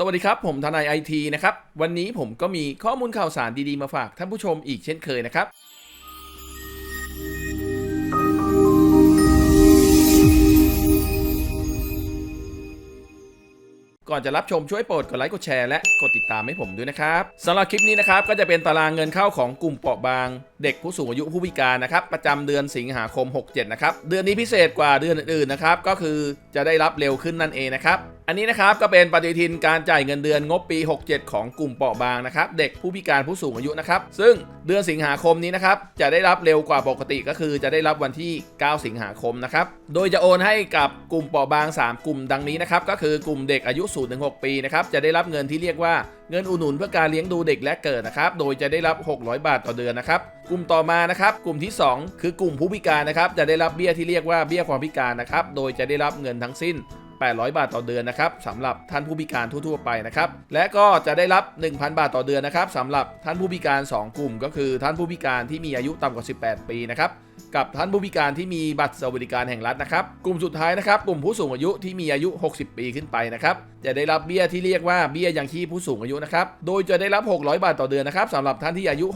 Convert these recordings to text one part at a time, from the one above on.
สวัสดีครับ ผมทนายไอทีนะครับ วันนี้ผมก็มีข้อมูลข่าวสารดีๆ มาฝากท่านผู้ชมอีกเช่นเคยนะครับ ก่อนจะรับชมช่วยโปรดกดไลค์กดแชร์และกดติดตามให้ผมด้วยนะครับสำหรับคลิปนี้นะครับ ก็จะเป็นตารางเงินเข้าของกลุ่มเปราะบาง เด็กผู้สูงอายุผู้พิการนะครับ ประจำเดือนสิงหาคม 67 นะครับ เดือนนี้พิเศษกว่าเดือนอื่นๆนะครับก็คือจะได้รับเร็วขึ้นนั่นเองนะครับ อันนี้นะครับก็เป็นปฏิทินการจ่ายเงินเดือนงบปี 67 ของกลุ่มเปราะบางนะครับเด็กผู้พิการผู้สูงอายุนะครับซึ่งเดือนสิงหาคมนี้นะครับจะได้รับเร็วกว่าปกติก็คือจะได้รับวันที่ 9 สิงหาคมนะครับโดยจะโอนให้กับกลุ่มเปราะบาง 3 กลุ่มดังนี้นะครับก็คือกลุ่มเด็กอายุ0ถึง6ปีนะครับจะได้รับเงินที่เรียกว่าเงินอุดหนุนเพื่อการเลี้ยงดูเด็กและเกิดนะครับ โดยจะได้รับ 600 บาทต่อเดือนนะครับ กลุ่มต่อมานะครับ กลุ่มที่ 2 คือกลุ่มผู้พิการนะครับ จะได้รับเบี้ยที่เรียกว่าเบี้ยความพิการนะครับ โดยจะได้รับเงินทั้งสิ้น 800 บาทต่อเดือนนะครับสำหรับท่านผู้พิการทั่ว ๆ ไปนะครับและก็จะได้รับ 1,000 บาทต่อเดือนนะครับสำหรับท่านผู้พิการ 2 กลุ่ม ก็คือท่านผู้พิการที่มีอายุต่ำกว่า 18 ปีนะครับกับท่านผู้พิการที่มีบัตรสวัสดิการแห่งรัฐนะครับ กลุ่มสุดท้ายนะครับกลุ่มผู้สูงอายุที่มีอายุ 60 ปีขึ้นไปนะครับ จะได้รับเบี้ยที่เรียกว่าเบี้ยยังชีพผู้สูงอายุนะครับ โดยจะได้รับ 600 บาทต่อเดือนนะครับสำหรับท่านที่อายุ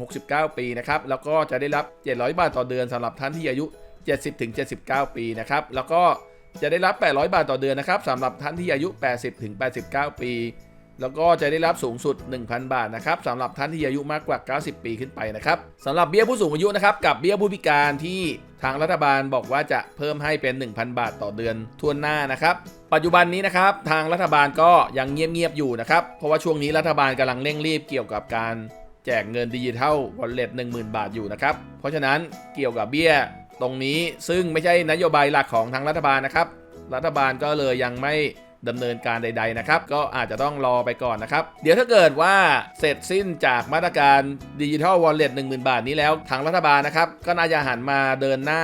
60-69 ปีนะครับ แล้วก็จะได้รับ 700 บาทต่อเดือนสำหรับท่านที่อายุ 70-79 ปีนะครับ แล้วก็ จะได้รับ 800 บาทต่อเดือนนะครับสำหรับท่านที่อายุ 80 ถึง 89 ปี แล้วก็จะได้รับสูงสุด 1,000 บาทนะครับสำหรับท่านที่อายุมากกว่า 90 ปีขึ้นไปนะครับสำหรับเบี้ยผู้สูงอายุนะครับกับเบี้ยผู้พิการที่ทางรัฐบาลบอกว่าจะเพิ่มให้เป็น 1,000 บาทต่อเดือนทวนหน้านะครับ ปัจจุบันนี้นะครับทางรัฐบาลก็ยังเงียบๆอยู่นะครับเพราะว่าช่วงนี้รัฐบาลกำลังเร่งรีบเกี่ยวกับการแจกเงินดิจิทัลวอลเล็ต10,000 บาทอยู่นะครับ เพราะฉะนั้นเกี่ยวกับเบี้ย ตรงนี้ซึ่งไม่ใช่นโยบายหลักของทางรัฐบาลนะครับ รัฐบาลก็เลยยังไม่ดำเนินการใด ๆ นะครับ ก็อาจจะต้องรอไปก่อนนะครับ เดี๋ยวถ้าเกิดว่าเสร็จสิ้นจากมาตรการดิจิทัลวอลเล็ต10,000บาทนี้แล้วทางรัฐบาลนะครับ ก็น่าจะหันมาเดินหน้า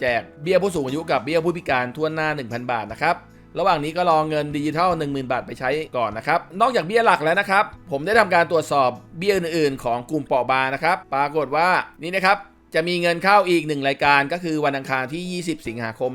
แจกเบี้ยผู้สูงอายุกับเบี้ยผู้พิการทั่วหน้า 1,000 บาทนะครับระหว่างนี้ก็รอเงินดิจิทัล 10,000 บาทไปใช้ก่อนนะครับ นอกจากเบี้ยหลักแล้วนะครับ ผมได้ทำการตรวจสอบเบี้ยอื่นๆ ของกลุ่มเปราะบางนะครับ ปรากฏว่านี่นะครับ จะมีเงินเข้าอีก 1 รายการก็คือวันอังคารที่ 20 สิงหาคม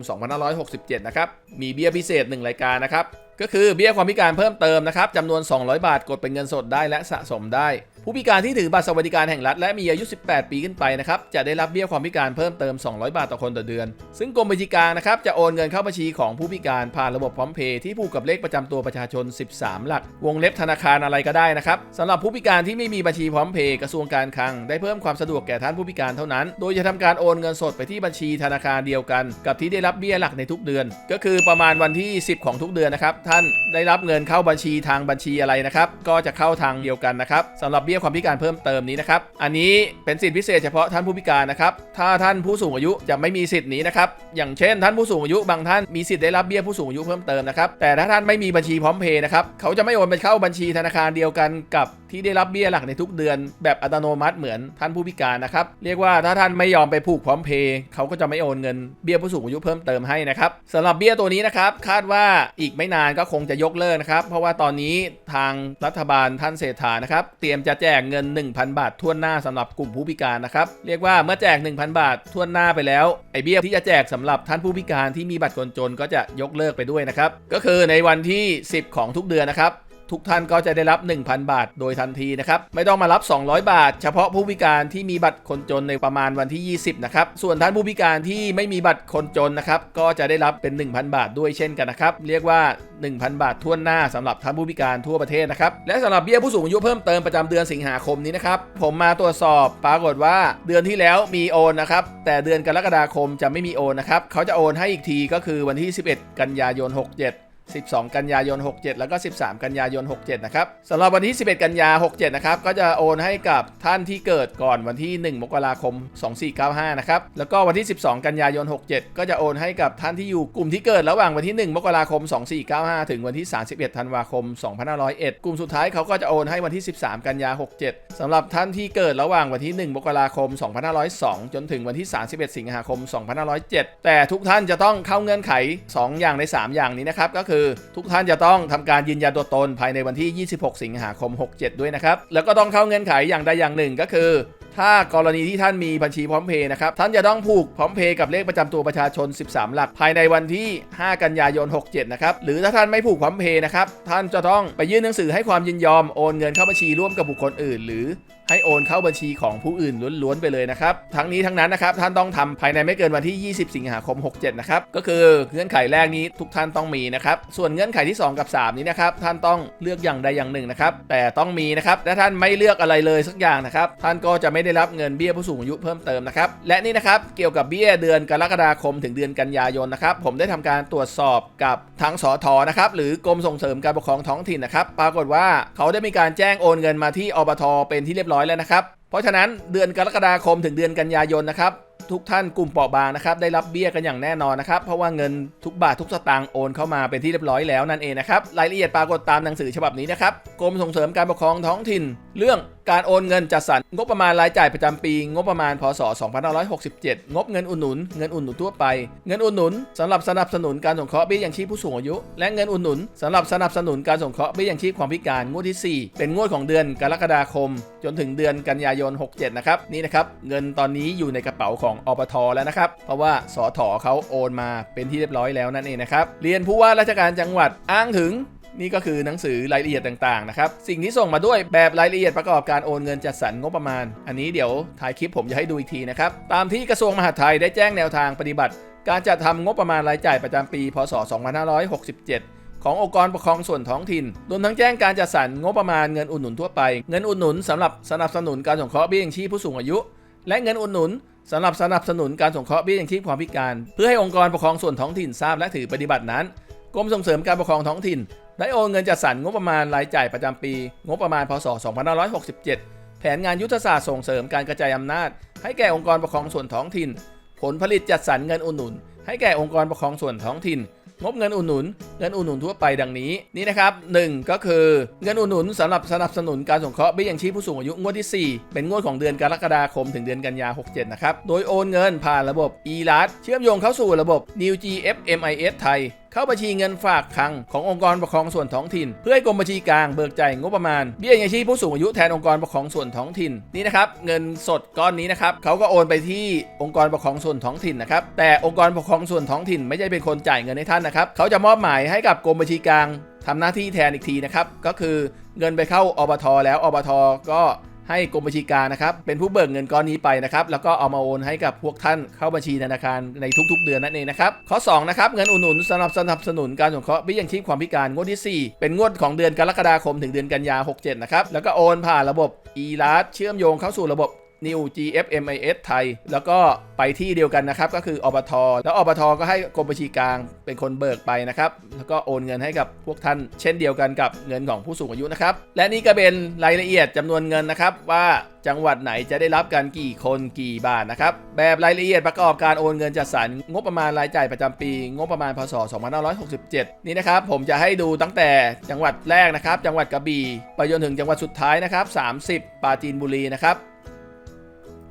2567 นะครับ มีเบี้ยพิเศษ 1 รายการนะครับ ก็คือเบี้ยความพิการเพิ่มเติมนะครับจำนวน 200 บาทกดเป็นเงินสดได้และสะสมได้ ผู้พิการที่ถือบัตรสวัสดิการแห่งรัฐและมีอายุ 18 ปีขึ้นไปนะครับจะได้รับเบี้ยความพิการเพิ่มเติม 200 บาทต่อคนต่อเดือน ซึ่งกรมบัญชีกลางนะครับจะโอนเงินเข้าบัญชีของผู้พิการผ่านระบบพร้อมเพย์ที่ผูกกับเลขประจำตัวประชาชน 13 หลัก วงเล็บธนาคารอะไรก็ได้นะครับสำหรับผู้พิการที่ไม่มีบัญชีพร้อมเพย์กระทรวงการคลังได้เพิ่มความสะดวกแก่ท่านผู้พิการเท่านั้น โดยจะทำการโอนเงินสดไปที่บัญชีธนาคารเดียวกัน กับที่ได้รับเบี้ยหลักในทุกเดือน ก็คือประมาณวันที่ 10 ของทุกเดือนนะครับท่านได้รับเงินเข้าบัญชีทางบัญชีอะไรนะครับก็จะเข้าทางเดียวกันนะครับสำหรับเบี้ยความพิการเพิ่มเติมนี้นะครับ อันนี้เป็นสิทธิพิเศษเฉพาะท่านผู้พิการนะครับ ถ้าท่านผู้สูงอายุจะไม่มีสิทธิ์นี้นะครับ อย่างเช่น ท่านผู้สูงอายุบางท่านมีสิทธิ์ได้รับเบี้ยผู้สูงอายุเพิ่มเติมนะครับ แต่ถ้าท่านไม่มีบัญชีพร้อมเพย์นะครับ เขาจะไม่โอนไปเข้าบัญชีธนาคารเดียวกันกับที่ได้รับเบี้ยหลักในทุกเดือน แบบอัตโนมัติเหมือนท่านผู้พิการนะครับ เรียกว่าถ้าท่านไม่ยอมไปผูกพร้อมเพย์เขาก็จะไม่โอนเงินเบี้ยผู้สูงอายุเพิ่มเติมให้นะครับสำหรับเบี้ยตัวนี้นะครับคาดว่าอีกไม่นานก็คงจะยกเลิกนะครับเพราะว่าตอนนี้ทางรัฐบาลท่านเศรษฐานะครับเตรียมจะแจกเงิน 1,000 บาททั่วหน้าสำหรับกลุ่มผู้พิการนะครับเรียกว่าเมื่อแจก 1,000 บาททั่วหน้าไปแล้วไอเบี้ยที่จะแจกสำหรับท่านผู้พิการที่มีบัตรคนจนก็จะยกเลิกไปด้วยนะครับก็คือในวันที่ 10 ของทุกเดือนนะครับ ทุกท่านก็จะได้รับ 1,000 บาท โดยทันทีนะครับ ไม่ต้องมารับ 200 บาท เฉพาะผู้พิการที่มีบัตรคนจนในประมาณวันที่ 20 นะครับ ส่วนท่านผู้พิการที่ไม่มีบัตรคนจนนะครับ ก็จะได้รับเป็น 1,000 บาทด้วยเช่นกันนะครับ เรียกว่า 1,000 บาททั่วหน้าสำหรับท่านผู้พิการทั่วประเทศนะครับ และสำหรับเบี้ยผู้สูงอายุเพิ่มเติมประจำเดือนสิงหาคมนี้นะครับ ผมมาตรวจสอบปรากฏว่าเดือนที่แล้วมีโอนนะครับ แต่เดือนกรกฎาคมจะไม่มีโอนนะครับ เขาจะโอนให้อีกทีก็คือวันที่ 11 กันยายน 67 12 กันยายน 67 แล้วก็ 13 กันยายน 67 นะครับสำหรับวันที่ 11 กันยา 67 นะครับ ก็จะโอนให้กับท่านที่เกิดก่อนวันที่ 1 มกราคม 2495 นะครับ แล้วก็วันที่ 12 กันยายน 67 ก็จะโอนให้กับท่านที่อยู่กลุ่มที่เกิดระหว่างวันที่ 1 มกราคม 2495 ถึงวันที่ 31 ธันวาคม 2501 กลุ่มสุดท้ายเขาก็จะโอนให้วันที่ 13 กันยา 67สำหรับท่านที่เกิดระหว่างวันที่ 1 มกราคม 2502 จนถึงวันที่ 31 สิงหาคม 2507 แต่ทุกท่านจะต้องเข้าเงื่อนไข 2 อย่างใน 3 อย่างนี้นะครับ ก็คือทุกท่านจะต้องทำการยืนยันตัวตนภายในวันที่ 26 สิงหาคม 67 ด้วยนะครับ แล้วก็ต้องเข้าเงื่อนไขอย่างใดอย่างหนึ่งก็คือ ถ้ากรณีที่ท่านมีบัญชีพร้อมเพย์นะครับ ท่านจะต้องผูกพร้อมเพย์กับเลขประจำตัวประชาชน 13 หลัก ภายในวันที่ 5 กันยายน 67 นะครับ หรือถ้าท่านไม่ผูกพร้อมเพย์นะครับ ท่านจะต้องไปยื่นหนังสือให้ความยินยอมโอนเงินเข้าบัญชีร่วมกับบุคคลอื่น หรือให้โอนเข้าบัญชีของผู้อื่นล้วนๆไปเลยนะครับ ทั้งนี้ทั้งนั้นนะครับ ท่านต้องทำภายในไม่เกินวันที่ 20 สิงหาคม 67 นะครับ ก็คือเงื่อนไขแรกนี้ทุกท่านต้องมีนะครับ ส่วนเงื่อนไขที่ 2 กับ 3 นี้นะครับ ท่านต้องเลือกอย่างใดอย่างหนึ่งนะครับ แต่ต้องมีนะครับและท่านไม่เลือกอะไรเลยสักอย่างนะครับ ท่านก็จะไม่ได้รับเงินเบี้ยผู้สูงอายุเพิ่มเติมนะครับ และนี่นะครับเกี่ยวกับเบี้ยเดือนกรกฎาคมถึงเดือนกันยายนนะครับ ผมได้ทำการตรวจสอบกับทั้งสอทอนะครับหรือกรมส่งเสริมการปกครองท้องถิ่นนะครับ ปรากฏว่าเขาได้มีการแจ้งโอนเงินมาที่อบทเป็นที่เรียบร้อยแล้วนะครับ เพราะฉะนั้นเดือนกรกฎาคมถึงเดือนกันยายนนะครับทุกท่านกลุ่มเปราะบางนะครับได้รับเบี้ยกันอย่างแน่นอนนะครับ เพราะว่าเงินทุกบาททุกสตางค์โอนเข้ามาเป็นที่เรียบร้อยแล้วนั่นเองนะครับรายละเอียดปรากฏตามหนังสือฉบับนี้นะครับกรมส่งเสริมการปกครองท้องถิ่น เรื่อง การโอนเงินจัดสรรงบประมาณรายจ่ายประจำปี งบประมาณพศ 2567 งบเงินอุดหนุน เงินอุดหนุนทั่วไป เงินอุดหนุนสำหรับสนับสนุนการสงเคราะห์เบี้ยยังชีพผู้สูงอายุ และเงินอุดหนุนสำหรับสนับสนุนการสงเคราะห์เบี้ยยังชีพความพิการงวดที่ 4 เป็นงวดของเดือนกรกฎาคม จนถึงเดือนกันยายน 67 นะครับนี่นะครับเงินตอนนี้อยู่ในกระเป๋าของอปทแล้วนะครับเพราะว่าสอถอเขาโอนมาเป็นที่เรียบร้อยแล้วนั่นเองนะครับเรียนผู้ว่าราชการจังหวัดอ้างถึง นี่ก็คือหนังสือรายละเอียดต่างๆนะครับ สิ่งที่ส่งมาด้วยแบบรายละเอียดประกอบการโอนเงินจัดสรรงบประมาณ อันนี้เดี๋ยวถ่ายคลิปผมจะให้ดูอีกทีนะครับ ตามที่กระทรวงมหาดไทยได้แจ้งแนวทางปฏิบัติ การจัดทำงบประมาณรายจ่ายประจำปี พศ 2567ขององค์กรปกครองส่วนท้องถิ่น รวมทั้งแจ้งการจัดสรรงบประมาณเงินอุดหนุนทั่วไป เงินอุดหนุนสำหรับสนับสนุนการสงเคราะห์เบี้ยยังชีพผู้สูงอายุ และเงินอุดหนุนสำหรับสนับสนุนการสงเคราะห์เบี้ยยังชีพความพิการ เพื่อให้องค์กรปกครองส่วนท้องถิ่นทราบและถือปฏิบัตินั้น กรมส่งเสริมการปกครองท้องถิ่น ได้โอนเงินจัดสรรงบประมาณรายจ่ายประจำปี งบประมาณพศ 2567 แผนงานยุทธศาสตร์ส่งเสริมการกระจายอำนาจ ให้แก่องค์กรปกครองส่วนท้องถิ่น ผลผลิตจัดสรรเงินอุดหนุน ให้แก่องค์กรปกครองส่วนท้องถิ่น งบเงินอุดหนุน เงินอุดหนุนทั่วไปดังนี้นี่นะครับหนึ่งก็คือเงินอุดหนุนสำหรับสนับสนุนการสงเคราะห์เบี้ยยังชีพผู้สูงอายุงวดที่ 4 เป็นงวดของเดือนกรกฎาคมถึงเดือนกันยา67 นะครับ โดยโอนเงินผ่านระบบ e r a t เชื่อมโยงเข้าสู่ระบบ New GFMIS ไทยเข้าบัญชีเงินฝากคลังขององค์กรปกครองส่วนท้องถิ่น เพื่อให้กรมบัญชีกลางเบิกจ่ายงบประมาณเบี้ยยังชีพผู้สูงอายุแทนองค์กรปกครองส่วนท้องถิ่นนี่นะครับเงินสดก้อนนี้นะครับเขาก็โอนไปที่องค์กรปกครองส่วนท้องถิ่นนะครับแต่องค์กรปกครองส่วนท้องถิ่น ไม่ใช่เป็นคนจ่ายเงินให้ท่านนะครับเขาจะมอบหมายให้กับกรมบัญชีกลางทำหน้าที่แทนอีกทีนะครับ ก็คือเงินไปเข้าอบทแล้วอบทก็ให้กรมบัญชีกลารนะครับ เป็นผู้เบิกเงินก้อนนี้ไปนะครับ แล้วก็เอามาโอนให้กับพวกท่านเข้าบัญชีธนาคารในทุกๆ เดือนนั่นเองนะครับ ข้อ2นะครับเงินอุดหนุนสำหรับสนับสนุนการสงเคราะห์เบี้ยยังชีพความพิการงวดที่ 4 เป็นงวดของเดือนกรกฎาคมถึงเดือนกันยา67 นะครับ แล้วก็โอนผ่านระบบ e r a t เชื่อมโยงเข้าสู่ระบบ New GFMIS ไทย แล้วก็ไปที่เดียวกันนะครับ ก็คืออบทแล้วอบทก็ให้กรมบัญชีกลางเป็นคนเบิกไปนะครับ แล้วก็โอนเงินให้กับพวกท่าน เช่นเดียวกันกับเงินของผู้สูงอายุนะครับ และนี่ก็เป็นรายละเอียดจำนวนเงินนะครับ ว่าจังหวัดไหนจะได้รับกันกี่คนกี่บาทนะครับ แบบรายละเอียดประกอบการโอนเงินจัดสรรงบประมาณรายจ่ายประจำปี งบประมาณพศ 2567 นี่นะครับ ผมจะให้ดูตั้งแต่จังหวัดแรกนะครับ จังหวัดกระบี่ไปจนถึงจังหวัดสุดท้ายนะครับ 30 ปราจีนบุรีนะครับ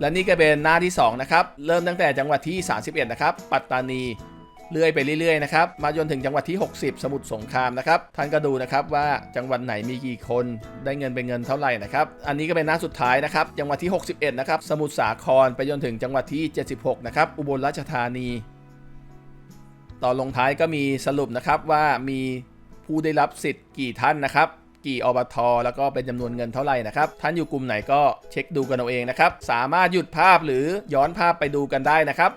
และนี่ก็เป็นหน้าที่ 2 นะครับ เริ่มตั้งแต่จังหวัดที่ 31 นะครับ ปัตตานี เลื่อยไปเรื่อยๆนะครับ มาจนถึงจังหวัดที่ 60 สมุทรสงครามนะครับ ท่านก็ดูนะครับว่าจังหวัดไหนมีกี่คน ได้เงินเป็นเงินเท่าไหร่นะครับ อันนี้ก็เป็นหน้าสุดท้ายนะครับ จังหวัดที่ 61 นะครับ สมุทรสาครไปจนถึงจังหวัดที่ 76 นะครับ อุบลราชธานีตอนลงท้ายก็มีสรุปนะครับว่ามีผู้ได้รับสิทธิ์กี่ท่านนะครับ กี่อบทแล้วก็เป็นจำนวนเงินเท่าไหร่นะครับ ท่านอยู่กลุ่มไหนก็เช็คดูกันเอาเองนะครับ สามารถหยุดภาพหรือย้อนภาพไปดูกันได้นะครับ